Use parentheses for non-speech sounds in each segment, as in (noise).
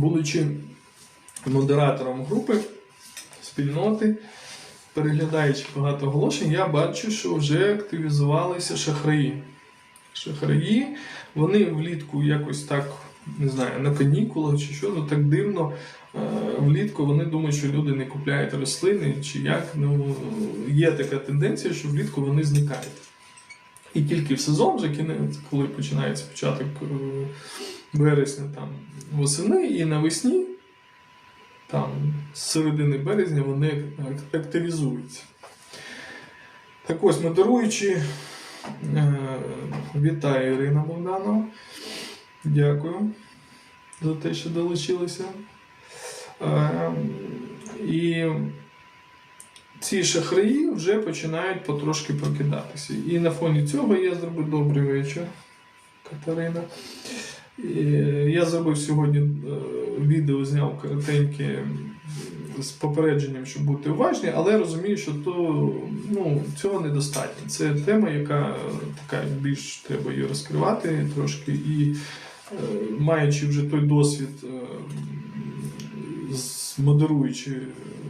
будучи модератором групи, спільноти, переглядаючи багато оголошень, я бачу, що вже активізувалися шахраї. Шахраї, вони влітку якось так, не знаю, на канікулах чи що, ну так дивно. е, Влітку вони думають, що люди не купляють рослини чи як. Ну, є така тенденція, що влітку вони зникають. І тільки в сезон, вже кінець, коли починається початок е, вересня, там восени, і навесні, там з середини березня вони активізуються. Так ось, модеруючи, е, вітаю Ірина Богданова. Дякую за те, що долучилися. Е, І ці шахраї вже починають потрошки прокидатися. І на фоні цього я зробив добрий вечір, Катерина. Я зробив сьогодні е, відео, зняв коротеньке з попередженням, щоб бути уважні, але розумію, що то, ну, цього недостатньо. Це тема, яка е, така більш треба її розкривати трошки. І е, маючи вже той досвід, модеруючи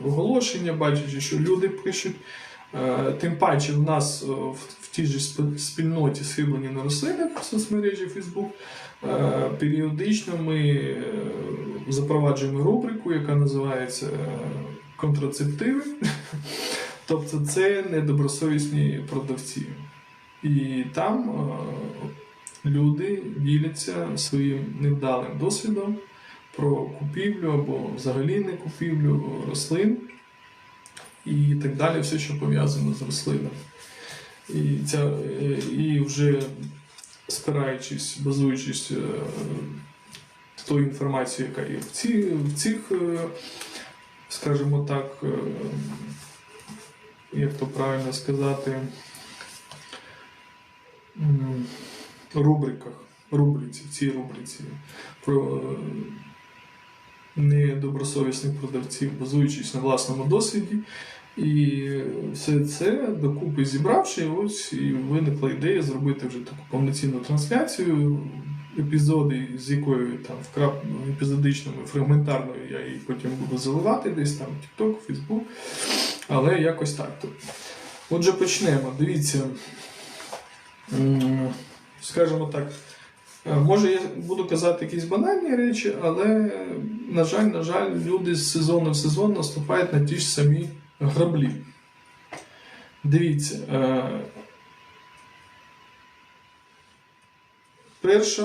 оголошення, бачачи, що люди пишуть. Е, Тим паче в нас е, в, тій же спільноті схиблені на рослинах в соцмережі. Е, Періодично ми е, запроваджуємо рубрику, яка називається контрацептиви. (laughs) Тобто це недобросовісні продавці. І там люди діляться своїм невдалим досвідом про купівлю або взагалі не купівлю рослин і так далі, все, що пов'язано з рослинами. І, ця, е, і вже спираючись, базуючись е, з тою інформацією, яка є в, ці, в цих, е, скажімо так, е, як то правильно сказати, рубриках, рубриці, в цій рубриці про е, недобросовісних продавців, базуючись на власному досвіді. І все це докупи зібравши, ось і виникла ідея зробити вже таку повноцінну трансляцію, епізоди, з якою там вкрап епізодичною, фрагментарною я її потім буду заливати десь там TikTok, Facebook. Але якось так. Отже, почнемо. Дивіться, скажімо так. Е, Може, я буду казати якісь банальні речі, але, на жаль, на жаль, люди з сезону в сезон наступають на ті ж самі граблі. Дивіться. Е, перша